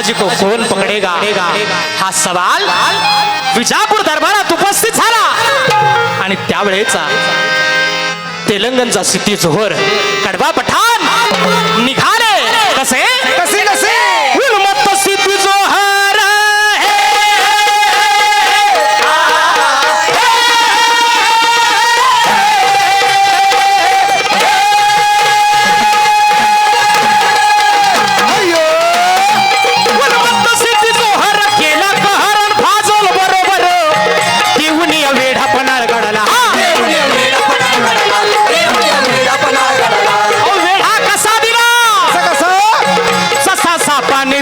शिवाजी को कौन पकडेगा। हा सवाल विजापूर दरबारात उपस्थित झाला। आणि त्यावेळेचा तेलंगणचा सिद्धी जोहर कडवा पठाण निघाले. कसे? পানি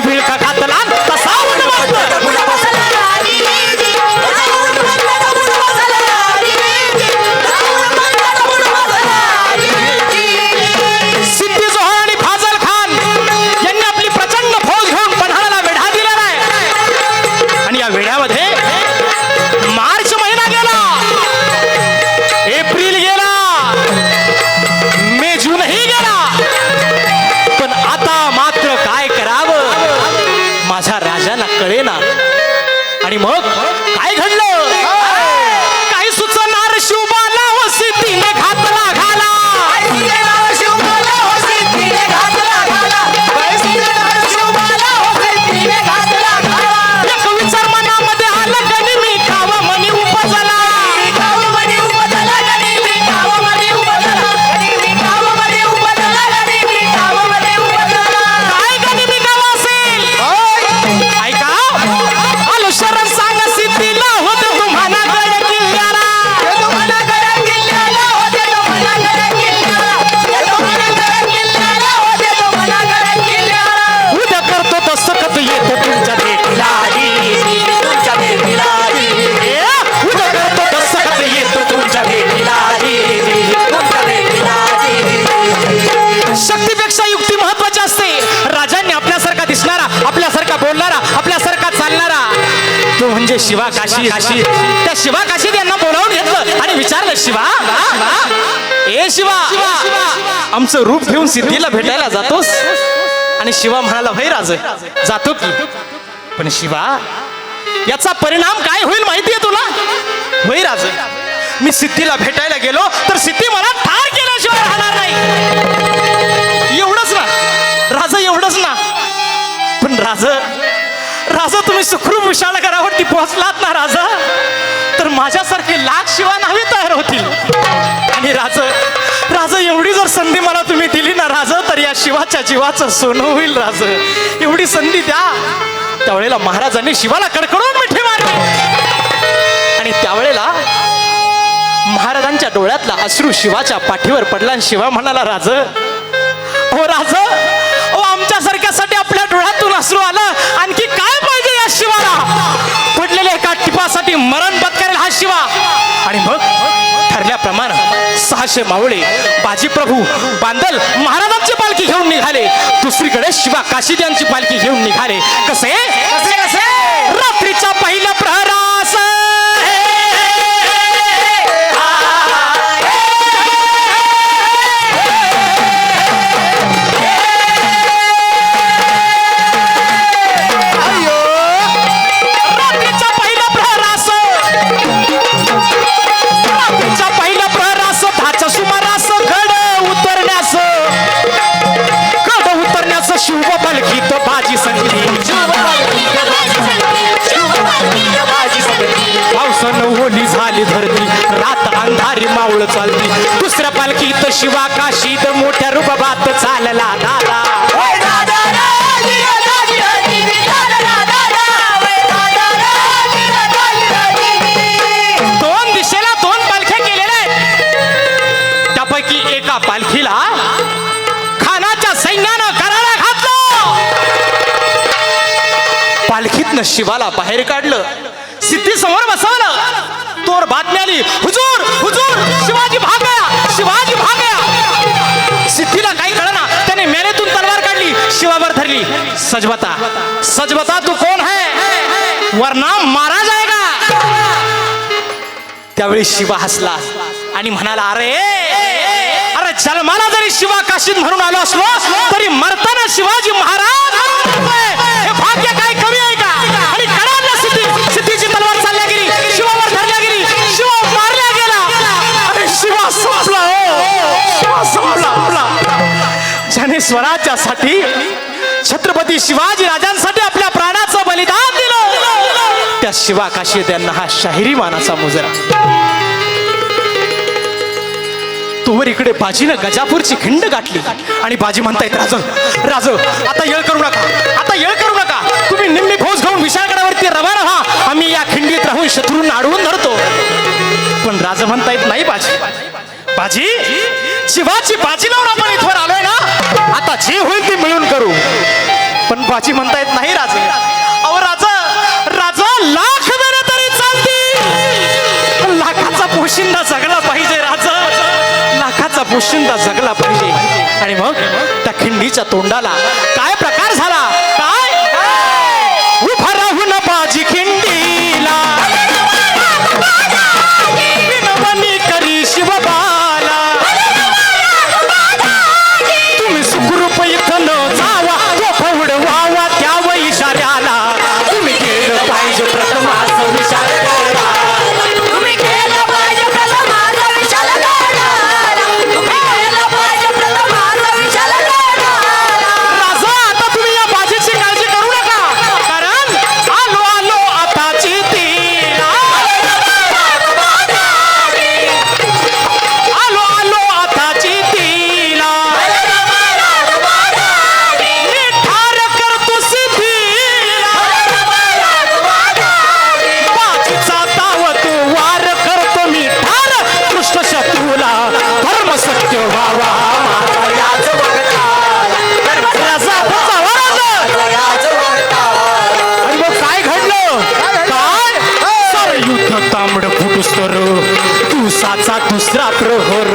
आपल्यासारखा चालणारा तो म्हणजे शिवा काशी. काशी त्या शिवा काशीत यांना बोलावून घेतलं आणि विचारलं शिवा ए शिवा आमचं रूप घेऊन सिद्धीला भेटायला जातोस? आणि शिवा म्हणाला भाई राज जातो की. पण शिवा याचा परिणाम काय होईल माहितीये तुला? होई राज मी सिद्धीला भेटायला गेलो तर सिद्धी मला ठार तुम्ही सुखरूप विशाळ घरावरती पोहोचलात ना राजा? तर माझ्यासारखे लाख शिवा नावे तयार होतील. आणि राज राजा एवढी जर संधी मला तुम्ही दिली ना राज तर या शिवाच्या जीवाचं सोनं होईल राज. एवढी संधी द्या. त्यावेळेला महाराजांनी शिवाला कडकडून मिठी मारली. आणि त्यावेळेला महाराजांच्या डोळ्यातला अश्रू शिवाच्या पाठीवर पडला आणि शिवा म्हणाला राज हो राज ओ आमच्यासारख्यासाठी आपल्या डोळ्यातून अश्रू आलं. आणखी काय त्या शिवाला. पडलेल्या एका टिपासाठी मरण पत्करेल हा शिवा. आणि मग ठरल्याप्रमाणे सहाशे मावळे बाजीप्रभू बांदल महाराजांची पालखी घेऊन निघाले. दुसरीकडे शिवा काशीद यांची पालखी घेऊन निघाले. कसे? शिवा काशीत मोठ्या रुबाबात चालला दादा. दोन दिशेला दोन पालख्या केलेल्या आहेत. त्यापैकी एका पालखीला खानाच्या सैन्यानं करारा घातलं. पालखीतनं शिवाला बाहेर काढलं. सिद्धी समोर भाई सच बता सच बता तू कोण है? वरना मारा जाएगा। त्यावेळी शिवा हसला आणि म्हणाला अरे अरे जन्माला जरी शिवा काशीत म्हणून आलो असलो तरी मरताना शिवाजी महाराज हे भाग्य काय कमी आहे का? आणि सिद्धीची तलवार चालल्या गेली शिवावर धरल्या गेली शिवा मारल्या गेला. अरे शिवा संपला हो, शिवा संपला. ज्याने स्वराज्यासाठी छत्रपती शिवाजी राजांसाठी आपल्या प्राणाचं बलिदान दिलं. त्या शिवा काशी त्यांना हा शाहिरी मानाचा मुजरा. तोवर इकडे बाजीनं गजापूरची खिंड गाठली. आणि बाजी म्हणतायत राज राज आता येळ करू नका आता येळ करू नका. तुम्ही निम्मी भोज घेऊन विशाळगडावरती रवाना व्हा आम्ही या खिंडीत राहून शत्रूंना अडवून धरतो. पण राज म्हणतायत नाही बाजी. बाजी शिवाची बाजी लावून आपण इथवर आलोय ना? आता जे होईल ते मिळून करू. पण बाजी म्हणता येत नाही राजा. अहो राजा राजा लाख जरा तरी चालते लाखाचा पोशिंदा जगला पाहिजे राजा. लाखाचा पोशिंदा जगला पाहिजे. आणि मग त्या खिंडीच्या तोंडाला काय प्रकार झाला? mostrar pro horror